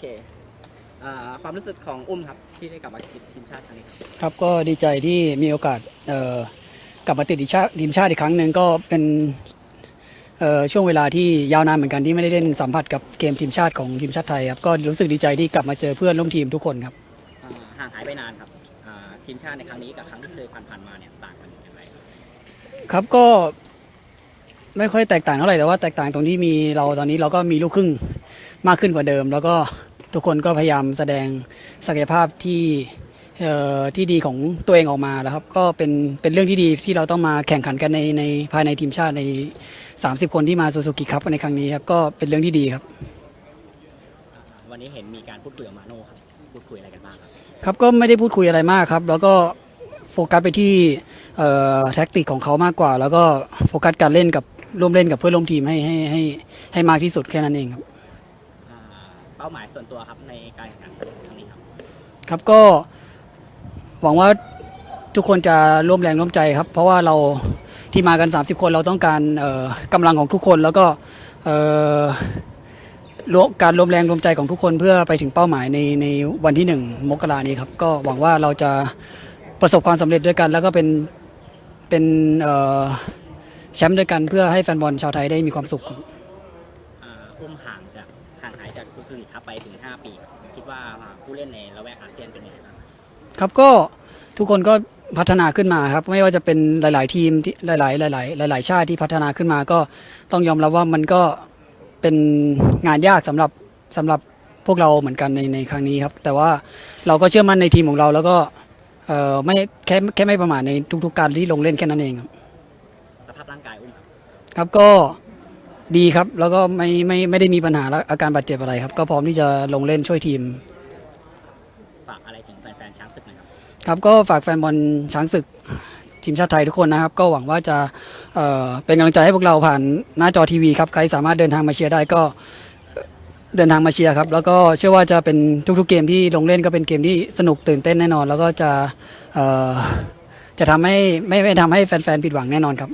เคอ่าความรู้สึกของอุ้มครับที่ได้กลับมาติดทีมชาติครั้งนี้ครับครับก็ดีใจที่มีโอกาสเอ่อกลับมาติดทีมชาติทีมชาติอีกครั้งหนึ่งก็เป็นเอ่อช่วงเวลาที่ยาวนานเหมือนกันที่ไม่ได้เล่นสัมผัสกับเกมทีมชาติของทีมชาติไทยครับก็รู้สึกดีใจที่กลับมาเจอเพื่อนร่วมทีมทุกคนครับ อ่าห่างหายไปนานครับอ่าทีมชาติในครั้งนี้กับครั้งที่เคยผ่านๆมาเนี่ยต่างกันอย่างไรครับครับก็ไม่ค่อยแตกต่างเท่าไหร่แต่ว่าแตกต่างตรงที่มีเราตอนนี้เราก็มีลูกครึ่งมากขึ้นกว่าเดิม แล้วก็ ทุกคนก็พยายามแสดงศักยภาพที่เอ่อที่ดีของตัวเองออกมาแล้วครับ ก็เป็นเป็นเรื่องที่ดีที่เราต้องมาแข่งขันกันในในภายในทีมชาติใน 30 คนที่มาซูซูกิครับในครั้งนี้ครับก็เป็นเรื่องที่ดีครับอ่าวันนี้เห็นมีการพูดคุยกับมาโน่ครับพูดคุยอะไรกันบ้างครับครับก็ไม่ได้พูดคุยอะไรมากครับ แล้วก็โฟกัสไปที่เอ่อแท็กติกของเขามากกว่า แล้วก็โฟกัสการเล่นกับร่วมเล่นกับเพื่อนร่วมทีมให้ให้ให้ให้มากที่สุดแค่นั้นเองครับอ่า เป้าหมายส่วนตัวครับในการแข่งขันครั้งนี้ครับ ครับก็หวังว่าทุกคนจะร่วมแรงร่วมใจครับ เพราะว่าเราที่มากัน 30 คนเราต้องการเอ่อกำลังของทุกคนแล้วก็เอ่อรวมการรวมแรงรวมใจของทุกคนเพื่อไปถึงเป้าหมายในในวันที่หนึ่งมกรานี้ครับ ก็หวังว่าเราจะประสบความสำเร็จด้วยกัน แล้วก็เป็นเป็นเอ่อแชมป์ด้วยกันเพื่อให้แฟนบอลชาวไทยได้มีความสุขอ่าอุ้มห่างจากห่างหายจากซูซูกิครับไปถึง 5 ปีครับคิดว่าผู้เล่นในละแวกอาเซียนเป็นยังไงบ้างครับก็ทุกคนก็พัฒนาขึ้นมาครับ ไม่ว่าจะเป็นหลาย ๆ ทีมที่หลาย ๆ หลาย ๆ หลาย ๆ ชาติที่พัฒนาขึ้นมาก็ต้องยอมรับว่ามันก็เป็นงานยากสำหรับสำหรับพวกเราเหมือนกันในในครั้งนี้ครับ แต่ว่าเราก็เชื่อมั่นในทีมของเราแล้วก็เอ่อไม่แค่แค่ไม่ประมาทในทุก ๆ การที่ลงเล่นแค่นั้นเองครับสภาพร่างกายอุ้มครับครับก็ ดีครับ แล้วก็ไม่ไม่ไม่ได้มีปัญหาและอาการบาดเจ็บอะไรครับ ก็พร้อมที่จะลงเล่นช่วยทีม ฝากอะไรถึงแฟนๆช้างศึกหนะครับ ครับก็ฝากแฟนบอลช้างศึกทีมชาติไทยทุกคนนะครับ ก็หวังว่าจะเอ่อเป็นกำลังใจให้พวกเราผ่านหน้าจอทีวีครับ ใครสามารถเดินทางมาเชียร์ได้ก็เดินทางมาเชียร์ครับ แล้วก็เชื่อว่าจะเป็นทุก ๆ เกมที่ลงเล่นก็เป็นเกมที่สนุกตื่นเต้นแน่นอน แล้วก็จะเอ่อจะทำให้ไม่ไม่ทำให้แฟนๆผิดหวังแน่นอนครับ